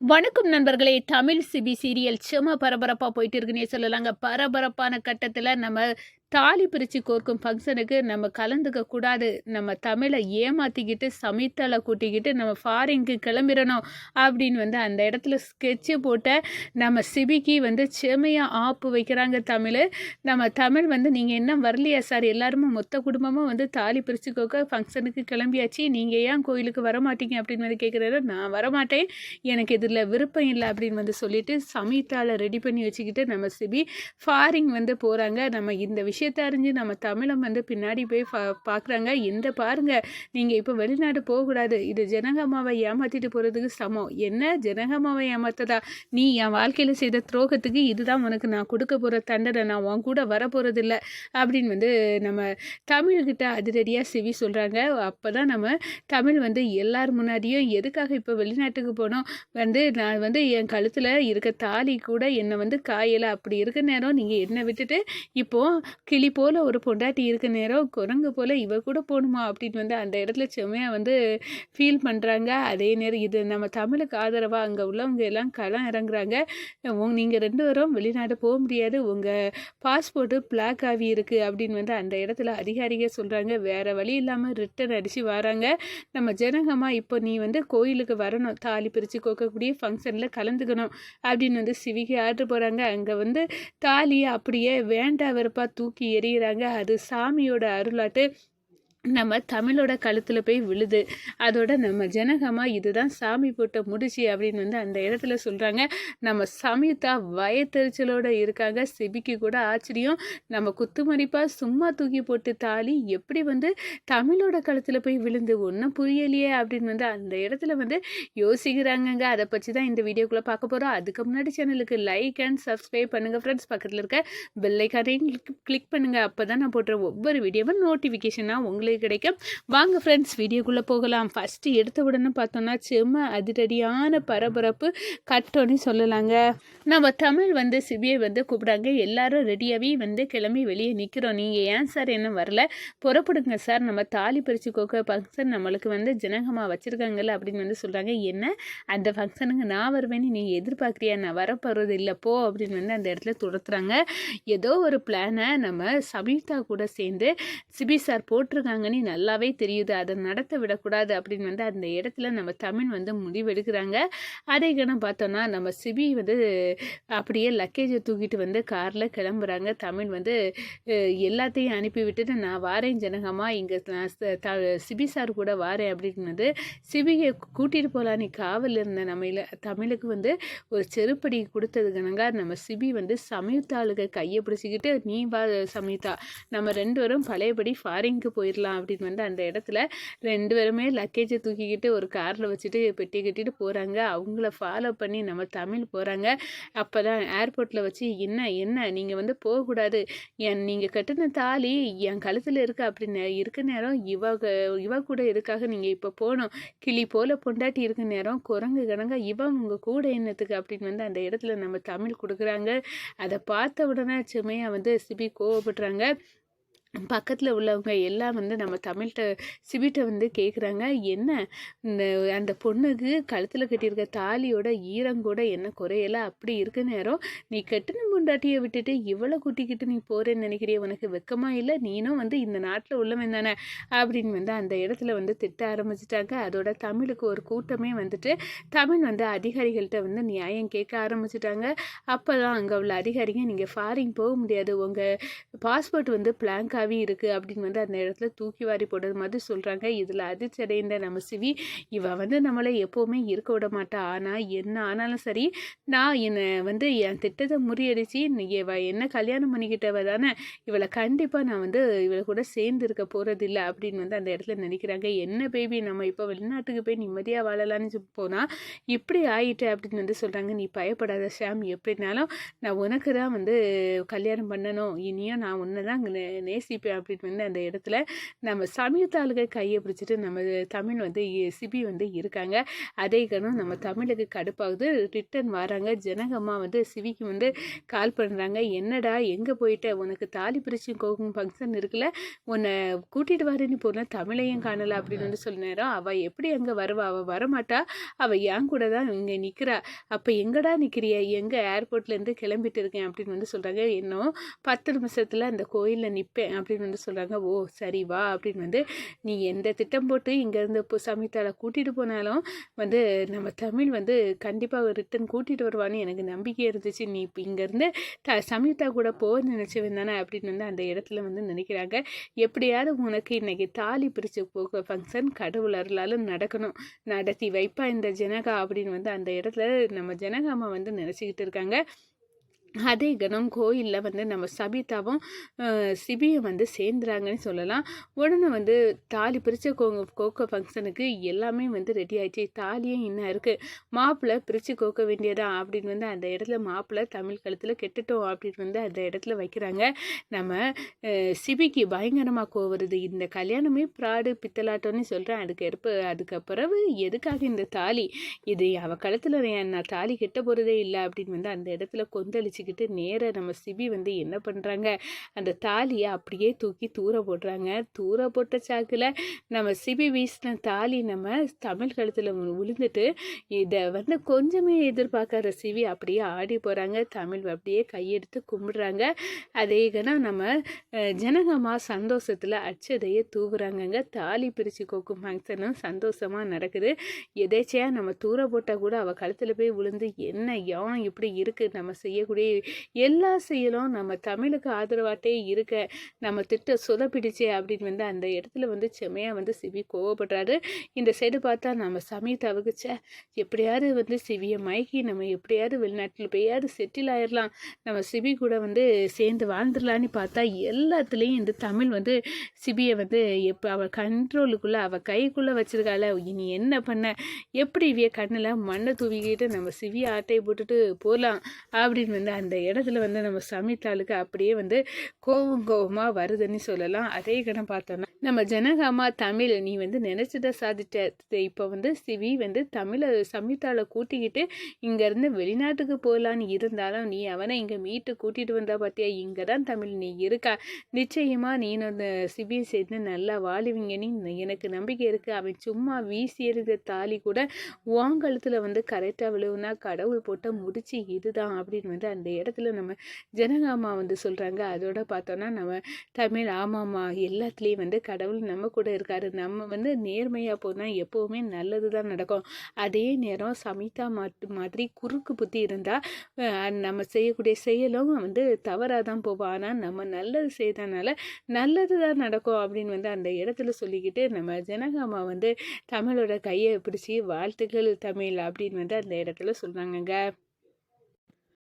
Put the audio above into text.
வணக்கம் நண்பர்களே. Tamil CP serial செம பரபரப்பாக போயிட்டு இருக்குன்னே சொல்லலாங்க. பரபரப்பான கட்டத்தில் நம்ம தாலி பிரித்து கோர்க்கும் ஃபங்க்ஷனுக்கு நம்ம கலந்துக்க கூடாது. நம்ம தமிழை ஏமாற்றிக்கிட்டு சமித்தால கூட்டிக்கிட்டு நம்ம ஃபாரிங்க்கு கிளம்பிடணும் அப்படின்னு வந்து அந்த இடத்துல ஸ்கெட்சு போட்ட நம்ம சிபிக்கு வந்து செமையாக ஆப்பு வைக்கிறாங்க தமிழ். நம்ம தமிழ் வந்து நீங்கள் என்ன வரலையா சார்? எல்லாருமே மொத்த குடும்பமாக வந்து தாலி பிரித்து கோக்க ஃபங்க்ஷனுக்கு கிளம்பியாச்சு. நீங்கள் ஏன் கோயிலுக்கு வரமாட்டீங்க அப்படின்னு வந்து கேட்குறாரு நான் வரமாட்டேன். எனக்கு இதில் விருப்பம் இல்லை அப்படின்னு வந்து சொல்லிட்டு சமித்தால ரெடி பண்ணி வச்சுக்கிட்டு நம்ம சிபி ஃபாரிங் வந்து போகிறாங்க நம்ம இந்த விஷயம் விஷயத்தை அறிஞ்சு நம்ம தமிழம் வந்து பின்னாடி போய் பா பார்க்குறாங்க இந்த பாருங்க நீங்கள் இப்போ வெளிநாடு போகக்கூடாது. இது ஜனகம்மாவை ஏமாற்றிட்டு போகிறதுக்கு சமம். என்ன? ஜனகம்மாவை ஏமாத்ததா நீ என் வாழ்க்கையில் செய்த துரோகத்துக்கு இதுதான் உனக்கு நான் கொடுக்க போகிற தண்டனை. நான் உன் கூட வரப்போகிறதில்ல அப்படின்னு வந்து நம்ம தமிழ்கிட்ட அதிரடியாக சிவி சொல்கிறாங்க அப்போ தான் நம்ம தமிழ் வந்து எல்லார் முன்னாடியும் எதுக்காக இப்போ வெளிநாட்டுக்கு போனோம்? வந்து நான் வந்து என் கழுத்தில் இருக்க தாலி கூட என்னை வந்து காயலை. அப்படி இருக்க நேரம் நீங்கள் என்னை விட்டுட்டு இப்போது கிளி போல் ஒரு பொண்டாட்டி இருக்க நேரம் குரங்கு போல் இவ கூட போகணுமா அப்படின்னு வந்து அந்த இடத்துல செம்மையாக வந்து ஃபீல் பண்ணுறாங்க அதே நேரம் இது நம்ம தமிழுக்கு ஆதரவாக அங்கே உள்ளவங்க எல்லாம் களம் இறங்குறாங்க. உங் நீங்கள் ரெண்டு பேரும் வெளிநாடு போக முடியாது. உங்கள் பாஸ்போர்ட்டு பிளாக் ஆகி இருக்குது அப்படின்னு வந்து அந்த இடத்துல அதிகாரிகள் சொல்கிறாங்க வேறு வழி இல்லாமல் ரிட்டன் அடித்து வராங்க. நம்ம ஜனகமாக இப்போ நீ வந்து கோயிலுக்கு வரணும். தாலி பிரித்து கோக்கக்கூடிய ஃபங்க்ஷனில் கலந்துக்கணும் அப்படின்னு வந்து சிவிகி ஆர்டர் போகிறாங்க அங்கே வந்து தாலியை அப்படியே வேண்டா வெறுப்பாக தூக்கி எறிகிறாங்க. அது சாமியோட அருளாட்டு. நம்ம தமிழோட கழுத்தில் போய் விழுது. அதோட நம்ம ஜனகமாக இதுதான் சாமி போட்ட முடிச்சு அப்படின்னு வந்து அந்த இடத்துல சொல்கிறாங்க நம்ம சமயத்தா வயத்தெரிச்சலோடு இருக்காங்க. சிபிக்கு கூட ஆச்சரியம். நம்ம குத்துமதிப்பாக சும்மா தூக்கி போட்டு தாலி எப்படி வந்து தமிழோட கழுத்தில் போய் விழுந்து ஒன்றும் புரியலையே அப்படின்னு வந்து அந்த இடத்துல வந்து யோசிக்கிறாங்கங்க. அதை பற்றி தான் இந்த வீடியோக்குள்ளே பார்க்க போகிறோம் அதுக்கு முன்னாடி சேனலுக்கு லைக் அண்ட் சப்ஸ்கிரைப் பண்ணுங்கள் ஃப்ரெண்ட்ஸ் பக்கத்தில் இருக்க பெல்லைக்காரையும் கிளிக் பண்ணுங்கள் அப்போ தான் நான் போடுற ஒவ்வொரு வீடியோவும் நோட்டிஃபிகேஷனாக உங்களுக்கு உங்களுக்கு கிடைக்கும். வாங்க ஃப்ரெண்ட்ஸ் வீடியோக்குள்ளே போகலாம். ஃபஸ்ட்டு எடுத்த உடனே பார்த்தோன்னா செம்ம அதிரடியான பரபரப்பு கட்டோன்னு சொல்லலாங்க. நம்ம தமிழ் வந்து சிபியை வந்து கூப்பிடாங்க எல்லாரும் ரெடியாகவே வந்து கிளம்பி வெளியே நிற்கிறோம் நீங்கள் ஏன் சார் என்ன வரல? புறப்படுங்க சார் நம்ம தாலி பறிச்சு கோக்க ஃபங்க்ஷன் நம்மளுக்கு வந்து ஜனகமாக வச்சுருக்காங்கல்ல அப்படின்னு வந்து சொல்கிறாங்க என்ன? அந்த ஃபங்க்ஷனுக்கு நான் வருவேன்னு நீ எதிர்பார்க்குறியா? நான் வரப்போகிறது இல்லை. போ அப்படின்னு வந்து அந்த இடத்துல துரத்துறாங்க. ஏதோ ஒரு பிளானை நம்ம சமீதா கூட சேர்ந்து சிபி சார் போட்டிருக்காங்க. பண்ணாங்கன்னு நல்லாவே தெரியுது. அதை நடத்த விடக்கூடாது அப்படின்னு வந்து அந்த இடத்துல நம்ம தமிழ் வந்து முடிவெடுக்கிறாங்க. அதே கணம் பார்த்தோன்னா நம்ம சிபி வந்து அப்படியே லக்கேஜை தூக்கிட்டு வந்து காரில் கிளம்புறாங்க. தமிழ் வந்து எல்லாத்தையும் அனுப்பி விட்டுட்டு நான் வாரேன் ஜனகமாக இங்கே நான் சிபி சார் கூட வாரேன் அப்படின்னு வந்து சிபியை கூட்டிகிட்டு போகலாம் நீ காவல் இருந்த நம்ம தமிழுக்கு வந்து ஒரு செருப்படி கொடுத்தது கணங்க நம்ம சிபி வந்து சமயுத்தாளுக்கு கையை பிடிச்சிக்கிட்டு நீ வா சமயுத்தா. நம்ம ரெண்டு பேரும் பழையபடி ஃபாரிங்க்கு போயிடலாம் போகலாம் அப்படின்னு வந்து அந்த இடத்துல ரெண்டு பேருமே லக்கேஜை தூக்கிக்கிட்டு ஒரு காரில் வச்சுட்டு பெட்டி கட்டிட்டு போகிறாங்க அவங்கள ஃபாலோ பண்ணி நம்ம தமிழ் போகிறாங்க அப்போ தான் ஏர்போர்ட்டில் வச்சு என்ன என்ன? நீங்கள் வந்து போகக்கூடாது. என் நீங்கள் கட்டின தாலி என் கழுத்தில் இருக்க அப்படின்னு இருக்க நேரம் இவ இவ கூட எதுக்காக நீங்கள் இப்போ போகணும்? கிளி போல் பொண்டாட்டி இருக்க நேரம் குரங்கு கணங்க இவன் உங்கள் கூட என்னத்துக்கு? அப்படின்னு வந்து அந்த இடத்துல நம்ம தமிழ் கொடுக்குறாங்க. அதை பார்த்த உடனே சுமையாக வந்து சிபி கோவப்படுறாங்க. பக்கத்தில் உள்ளவங்க எல்லாம் வந்து நம்ம தமிழ்கிட்ட சிபிட்ட வந்து கேட்குறாங்க என்ன? இந்த அந்த பொண்ணுக்கு கழுத்தில் கட்டியிருக்க தாலியோட ஈரங்கூட என்ன குறையலை? அப்படி இருக்க நேரம் நீ கட்டின பொண்டாட்டியை விட்டுட்டு இவ்வளோ கூட்டிக்கிட்டு நீ போகிறேன்னு நினைக்கிறிய உனக்கு வெக்கமாக இல்லை? நீனும் வந்து இந்த நாட்டில் உள்ளவன் தானே? அப்படின்னு வந்து அந்த இடத்துல வந்து திட்ட ஆரம்பிச்சிட்டாங்க. அதோட தமிழுக்கு ஒரு கூட்டமே வந்துட்டு தமிழ் வந்து அதிகாரிகள்கிட்ட வந்து நியாயம் கேட்க ஆரம்பிச்சிட்டாங்க. அப்போ தான் அங்கே உள்ள அதிகாரிங்க நீங்கள் ஃபாரின் போக முடியாது. உங்கள் பாஸ்போர்ட் வந்து பிளாங்காகவே இருக்குது அப்படின்னு வந்து அந்த இடத்துல தூக்கி வாரி போடுறது மாதிரி சொல்கிறாங்க இதில் அதிர்ச்சடைந்த நம்ம சிவி இவ வந்து நம்மளை எப்போவுமே இருக்க விட மாட்டா. ஆனால் என்ன ஆனாலும் சரி நான் என்னை வந்து என் திட்டத்தை முறியடிச்சு இவ என்ன கல்யாணம் பண்ணிக்கிட்டவ தானே இவளை கண்டிப்பாக நான் வந்து இவளை கூட சேர்ந்து இருக்க போகிறதில்ல அப்படின்னு வந்து அந்த இடத்துல நினைக்கிறாங்க. என்ன பேபி நம்ம இப்போ வெளிநாட்டுக்கு போய் நிம்மதியாக வாழலான்னு போனால் இப்படி ஆயிட்டு அப்படின்னு வந்து சொல்கிறாங்க நீ பயப்படாத ஷாம் எப்படினாலும் நான் உனக்கு தான் வந்து கல்யாணம் பண்ணணும். இனியும் நான் உன்னை தான் நேசிப்பேன் அப்படின்னு வந்து அந்த இடத்துல நம்ம சமயத்தாளுக கையை பிடிச்சிட்டு நம்ம தமிழ் வந்து சிபி வந்து இருக்காங்க. அதே கணம் நம்ம தமிழுக்கு கடுப்பாகுது. ரிட்டன் வராங்க. ஜனகம்மா வந்து சிவிக்கு வந்து கால் பண்ணுறாங்க என்னடா எங்கே போயிட்ட? உனக்கு தாலி பிரிச்சு கோகும் ஃபங்க்ஷன் இருக்குல்ல? உன்னை கூட்டிகிட்டு வரேன்னு போனால் தமிழையும் காணலை அப்படின்னு வந்து சொல்ல நேரம். அவள் எப்படி அங்கே வருவா? அவள் வரமாட்டா. அவள் என் கூட தான் இங்கே நிற்கிறா அப்போ எங்கடா நிற்கிறிய எங்கே ஏர்போர்ட்லேருந்து கிளம்பிட்டு இருக்கேன் அப்படின்னு வந்து சொல்கிறாங்க இன்னும் பத்து நிமிஷத்தில் அந்த கோயிலில் நிற்பேன் அப்படின்னு வந்து சொல்கிறாங்க ஓ சரி வா அப்படின்னு வந்து நீ எந்த திட்டம் போட்டு இங்கேருந்து இப்போ சமீதாவை கூட்டிகிட்டு போனாலும் வந்து நம்ம தமிழ் வந்து கண்டிப்பாக ரிட்டன் கூட்டிகிட்டு வருவான்னு எனக்கு நம்பிக்கை இருந்துச்சு. நீ இப்போ இங்கேருந்து வந்து த சமீதா கூட போக நினச்சவன் தானே அப்படின்னு வந்து அந்த இடத்துல வந்து நினைக்கிறாங்க. எப்படியாவது உனக்கு இன்னைக்கு தாலி பிரித்து போக ஃபங்க்ஷன் கடவுள் அருளாலும் நடக்கணும். நடத்தி வைப்பா இந்த ஜனகா அப்படின்னு வந்து அந்த இடத்துல நம்ம ஜனகாமா வந்து நினச்சிக்கிட்டு இருக்காங்க. அதே கணம் கோயிலில் வந்து நம்ம சபிதாவும் சிபியும் வந்து சேர்ந்துறாங்கன்னு சொல்லலாம். உடனே வந்து தாலி பிரித்த கோங்க கோக்க ஃபங்க்ஷனுக்கு எல்லாமே வந்து ரெடி ஆயிடுச்சு. தாலியும் இன்னும் இருக்குது மாப்பிள்ளை பிரித்து கோக்க வேண்டியதா அப்படின்னு வந்து அந்த இடத்துல மாப்பிள்ளை தமிழ் கழுத்தில் கெட்டுட்டோம் அப்படின்னு வந்து அந்த இடத்துல வைக்கிறாங்க. நம்ம சிபிக்கு பயங்கரமாக கோவருது இந்த கல்யாணமே ப்ராடு பித்தலாட்டம்னு சொல்கிறேன் அதுக்கு எடுப்பு அதுக்கு பிறகு எதுக்காக இந்த தாலி? இது அவ கழுத்தில் நான் தாலி கெட்ட போகிறதே இல்லை அப்படின்னு வந்து அந்த இடத்துல வச்சுக்கிட்டு நேராக நம்ம சிபி வந்து என்ன பண்ணுறாங்க அந்த தாலியை அப்படியே தூக்கி தூர போடுறாங்க. தூர போட்ட சாக்கில் நம்ம சிபி வீசின தாலி நம்ம தமிழ் கழுத்தில் விழுந்துட்டு இதை வந்து கொஞ்சமே எதிர்பார்க்காத சிவி அப்படியே ஆடி போகிறாங்க தமிழ் அப்படியே கையெடுத்து கும்பிடுறாங்க. அதே கணம் நம்ம அஹ், ஜனகமா சந்தோஷத்தில் அச்சதையே தூவுறாங்கங்க. தாலி பிரித்து கோக்கும் ஃபங்க்ஷனும் சந்தோஷமாக நடக்குது. எதேச்சையாக நம்ம தூர போட்டால் கூட அவள் கழுத்தில் போய் விழுந்து என்ன யான் இப்படி இருக்குது நம்ம செய்யக்கூடிய எல்லா செயலும் நம்ம தமிழுக்கு ஆதரவாட்டே இருக்க நம்ம திட்ட சொதப்பிடிச்சே அப்படின்னு வந்து அந்த இடத்துல வந்து செம்மையாக வந்து சிவி கோவப்படுறாரு. இந்த சைடு பார்த்தா நம்ம சமீதாவுக்கு ச்சே எப்படியாவது வந்து சிவியை மயக்கி நம்ம எப்படியாவது வெளிநாட்டில் போயாவது செட்டில் ஆயிடலாம் நம்ம சிபி கூட வந்து சேர்ந்து வாழ்ந்துடலான்னு பார்த்தா எல்லாத்துலேயும் இந்த தமிழ் வந்து சிபியை வந்து எப்போ அவள் கண்ட்ரோலுக்குள்ளே அவள் கைக்குள்ளே வச்சிருக்காள. இனி என்ன பண்ண? எப்படி இவிய கண்ணில் மண்ணை தூவிக்கிட்டு நம்ம சிவியை ஆட்டையை போட்டுட்டு போகலாம் அப்படின்னு வந்து அந்த இடத்துல வந்து நம்ம சமித்தாளுக்கு அப்படியே வந்து கோவம் கோவமாக வருதுன்னு சொல்லலாம். அதே கணம் பார்த்தோன்னா நம்ம ஜனகாமா தமிழ் நீ வந்து நினச்சதை சாதிட்ட இப்போ வந்து சிவி வந்து தமிழை சமித்தாளை கூட்டிக்கிட்டு இங்கேருந்து வெளிநாட்டுக்கு போகலான்னு இருந்தாலும் நீ அவனை இங்கே மீட்டு கூட்டிகிட்டு வந்தா பார்த்தியா இங்கே தான் தமிழ் நீ இருக்கா? நிச்சயமாக நீ அந்த சிபியை சேர்ந்து நல்லா வாழுவீங்கன்னு எனக்கு நம்பிக்கை இருக்குது அவன் சும்மா வீசி எறிந்த தாலி கூட உன் கழுத்தில் வந்து கரெக்டாக விழுவுனா கடவுள் போட்ட முடிச்சு இதுதான் அப்படின்னு வந்து அந்த இடத்துல நம்ம ஜனகாமா வந்து சொல்கிறாங்க அதோட பார்த்தோன்னா நம்ம தமிழ் ஆமாம்மா எல்லாத்துலேயும் வந்து கடவுள் நம்ம கூட இருக்காரு. நம்ம வந்து நேர்மையாக போனால் எப்போவுமே நல்லது தான் நடக்கும். அதே நேரம் சமிதா மாட்டு மாதிரி குறுக்கு புத்தி இருந்தால் நம்ம செய்யக்கூடிய செயலும் வந்து தவறாக தான் போவோம் ஆனால் நம்ம நல்லது செய்தனால நல்லது தான் நடக்கும் அப்படின்னு வந்து அந்த இடத்துல சொல்லிக்கிட்டு நம்ம ஜனகாமா வந்து தமிழோட கையை பிடிச்சி வாழ்த்துக்கள் தமிழ் அப்படின்னு வந்து அந்த இடத்துல சொல்கிறாங்கங்க